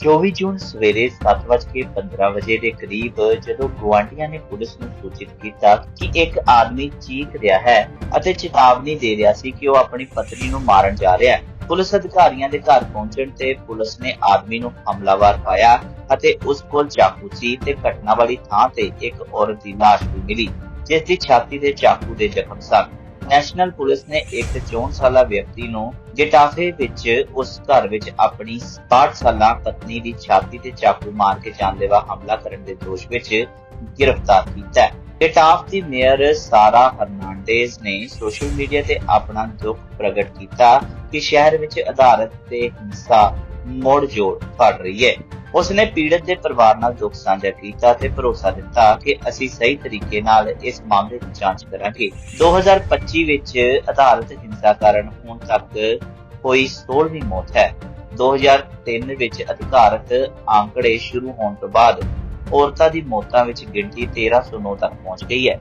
24 ਜੂਨ ਸਵੇਰੇ 7:15 ਵਜੇ ਦੇ ਕਰੀਬ ਜਦੋਂ ਗੁਆਂਢੀਆਂ ਨੇ ਪੁਲਿਸ ਨੂੰ ਸੂਚਿਤ ਕੀਤਾ ਕਿ ਇੱਕ ਆਦਮੀ ਚੀਖ ਰਿਹਾ ਹੈ ਅਤੇ ਚੇਤਾਵਨੀ ਦੇ ਰਿਹਾ ਸੀ ਕਿ ਉਹ ਆਪਣੀ ਪਤਨੀ ਨੂੰ ਮਾਰਨ ਜਾ ਰਿਹਾ ਹੈ। ਪੁਲਿਸ ਅਧਿਕਾਰੀਆਂ ਦੇ ਘਰ ਪਹੁੰਚਣ ਤੇ ਪੁਲਿਸ ਨੇ ਆਦਮੀ ਨੂੰ ਹਮਲਾਵਰ ਪਾਇਆ ਅਤੇ ਉਸ ਕੋਲ ਚਾਕੂ ਸੀ ਤੇ ਘਟਨਾ ਵਾਲੀ ਥਾਂ ਤੇ ਇੱਕ ਔਰਤ ਦੀ ਲਾਸ਼ ਵੀ ਮਿਲੀ, ਜਿਸ ਦੀ ਛਾਤੀ ਤੇ ਚਾਕੂ ਦੇ ਜ਼ਖਮ ਸਨ। ਨੈਸ਼ਨਲ ਪੁਲਿਸ ਨੇ ਇੱਕ 64 ਸਾਲਾ ਵਿਅਕਤੀ ਨੂੰ ਗੇਟਾਫੇ ਵਿੱਚ ਉਸ ਘਰ ਵਿੱਚ ਆਪਣੀ 62 ਸਾਲਾ ਪਤਨੀ ਦੀ ਛਾਤੀ ਤੇ ਚਾਕੂ ਮਾਰ ਕੇ ਜਾਨਲੇਵਾ ਹਮਲਾ ਕਰਨ ਦੇ ਦੋਸ਼ ਵਿੱਚ ਗ੍ਰਿਫਤਾਰ ਕੀਤਾ ਹੈ। ਗੇਟਾਫ ਦੀ ਮੇਅਰ ਸਾਰਾ ਹਰਨਾਂਡੇਜ਼ ਨੇ ਸੋਸ਼ਲ ਮੀਡੀਆ ਤੇ ਆਪਣਾ ਦੁੱਖ ਪ੍ਰਗਟ ਕੀਤਾ ਕਿ ਸ਼ਹਿਰ ਵਿੱਚ ਅਧਾਰਤ ਤੇ ਹਿੰਸਾ ਮੋੜ ਜੋੜ ਫੜ ਰਹੀ ਹੈ। ਉਸਨੇ ਪੀੜਤ ਦੇ ਪਰਿਵਾਰ ਨਾਲ ਦੁੱਖ ਸਾਂਝਾ ਕੀਤਾ ਤੇ ਭਰੋਸਾ ਦਿੱਤਾ ਕਿ ਅਸੀਂ ਸਹੀ ਤਰੀਕੇ ਨਾਲ ਇਸ ਮਾਮਲੇ ਦੀ ਜਾਂਚ ਕਰਾਂਗੇ। 2025 ਵਿੱਚ ਅਦਾਲਤ ਹਿੰਸਾ ਕਾਰਨ ਹੁਣ ਤੱਕ ਹੋਈ 16ਵੀਂ ਮੌਤ ਹੈ। 2003 ਵਿੱਚ ਅਧਿਕਾਰਤ ਆંકੜੇ ਸ਼ੁਰੂ ਹੋਣ ਤੋਂ ਬਾਅਦ ਔਰਤਾਂ ਦੀ ਮੌਤਾਂ ਵਿੱਚ ਗਿਣਤੀ 1309 ਤੱਕ ਪਹੁੰਚ ਗਈ ਹੈ।